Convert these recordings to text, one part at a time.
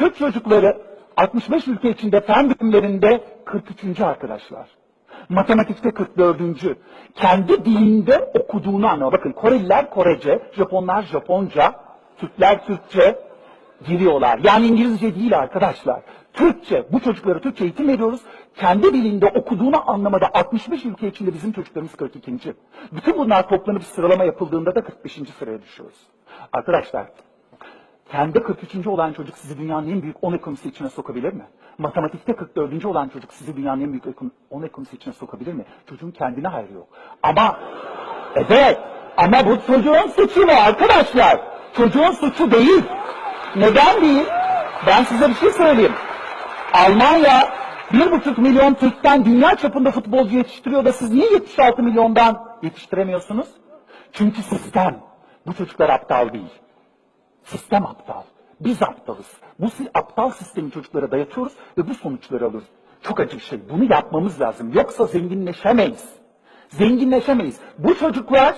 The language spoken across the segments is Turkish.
Türk çocukları 65 ülke içinde fen bilimlerinde 43. arkadaşlar. Matematikte 44. Kendi dilinde okuduğunu anlıyor. Bakın Koreliler Korece, Japonlar Japonca, Türkler Türkçe giriyorlar. Yani İngilizce değil arkadaşlar. Türkçe. Bu çocuklara Türkçe eğitim veriyoruz. Kendi dilinde okuduğunu anlamada 65 ülke içinde bizim çocuklarımız 42. Bütün bunlar toplanıp sıralama yapıldığında da 45. sıraya düşüyoruz. Arkadaşlar kendi 43. olan çocuk sizi dünyanın en büyük 10 ekonomisi içine sokabilir mi? Matematikte 44. olan çocuk sizi dünyanın en büyük ekon- 10 ekonomisi içine sokabilir mi? Çocuğun kendine hayrı yok. Ama evet ama bu çocuğun suçu mu arkadaşlar? Çocuğun suçu değil. Neden değil? Ben size bir şey söyleyeyim. Almanya 1,5 milyon Türk'ten dünya çapında futbolcu yetiştiriyor da siz niye 76 milyondan yetiştiremiyorsunuz? Çünkü sistem. Bu çocuklar aptal değil. Sistem aptal. Biz aptalız. Bu aptal sistemi çocuklara dayatıyoruz ve bu sonuçları alıyoruz. Çok acı bir şey. Bunu yapmamız lazım. Yoksa zenginleşemeyiz. Zenginleşemeyiz. Bu çocuklar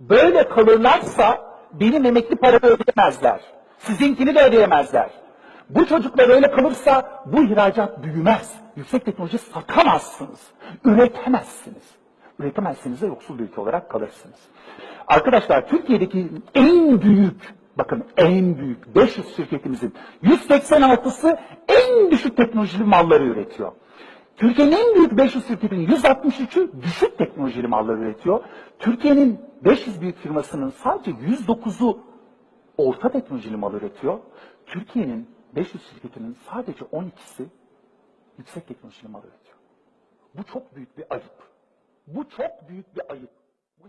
böyle kalırlarsa benim emekli paramı ödeyemezler. Sizinkini de ödeyemezler. Bu çocuklar öyle kalırsa bu ihracat büyümez. Yüksek teknoloji satamazsınız. Üretemezsiniz. Üretemezseniz de yoksul bir ülke olarak kalırsınız. Arkadaşlar Türkiye'deki en büyük, bakın en büyük 500 şirketimizin 186'sı en düşük teknolojili malları üretiyor. Türkiye'nin en büyük 500 şirketinin 163'ü düşük teknolojili mallar üretiyor. Türkiye'nin 500 büyük firmasının sadece 109'u orta teknolojili mal üretiyor. Türkiye'nin 500 şirketinin sadece 12'si yüksek teknolojili mal üretiyor. Bu çok büyük bir ayıp. Bu çok büyük bir ayıp. Bu-